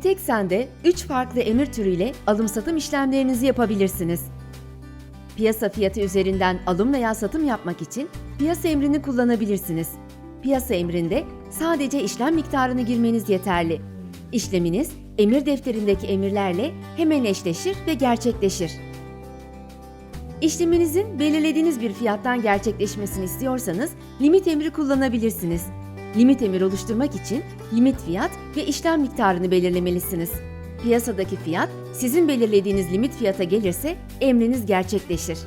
Sende 3 farklı emir türüyle alım satım işlemlerinizi yapabilirsiniz. Piyasa fiyatı üzerinden alım veya satım yapmak için piyasa emrini kullanabilirsiniz. Piyasa emrinde sadece işlem miktarını girmeniz yeterli. İşleminiz emir defterindeki emirlerle hemen eşleşir ve gerçekleşir. İşleminizin belirlediğiniz bir fiyattan gerçekleşmesini istiyorsanız limit emri kullanabilirsiniz. Limit emir oluşturmak için limit fiyat ve işlem miktarını belirlemelisiniz. Piyasadaki fiyat sizin belirlediğiniz limit fiyata gelirse emriniz gerçekleşir.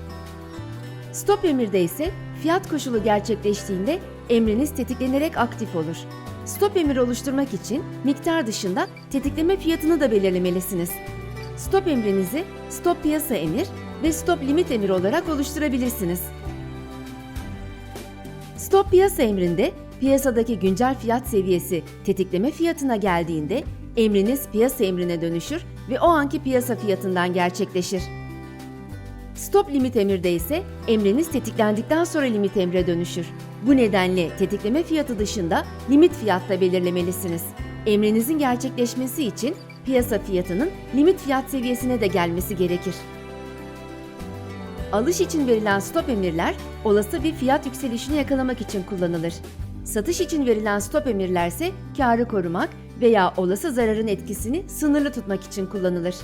Stop emirde ise fiyat koşulu gerçekleştiğinde emriniz tetiklenerek aktif olur. Stop emir oluşturmak için miktar dışında tetikleme fiyatını da belirlemelisiniz. Stop emrinizi stop piyasa emir ve stop limit emir olarak oluşturabilirsiniz. Stop piyasa emrinde piyasadaki güncel fiyat seviyesi tetikleme fiyatına geldiğinde emriniz piyasa emrine dönüşür ve o anki piyasa fiyatından gerçekleşir. Stop limit emirde ise emriniz tetiklendikten sonra limit emre dönüşür. Bu nedenle tetikleme fiyatı dışında limit fiyatta belirlemelisiniz. Emrinizin gerçekleşmesi için piyasa fiyatının limit fiyat seviyesine de gelmesi gerekir. Alış için verilen stop emirler olası bir fiyat yükselişini yakalamak için kullanılır. Satış için verilen stop emirlerse karı korumak veya olası zararın etkisini sınırlı tutmak için kullanılır.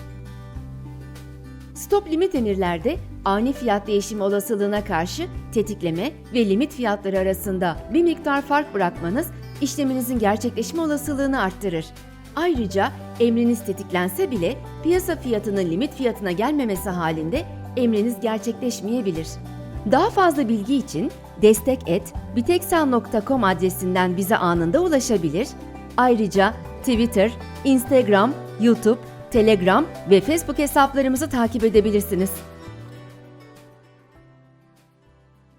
Stop limit emirlerde ani fiyat değişimi olasılığına karşı tetikleme ve limit fiyatları arasında bir miktar fark bırakmanız işleminizin gerçekleşme olasılığını arttırır. Ayrıca emriniz tetiklense bile piyasa fiyatının limit fiyatına gelmemesi halinde emriniz gerçekleşmeyebilir. Daha fazla bilgi için destek et biteksan.com adresinden bize anında ulaşabilir. Ayrıca Twitter, Instagram, YouTube, Telegram ve Facebook hesaplarımızı takip edebilirsiniz.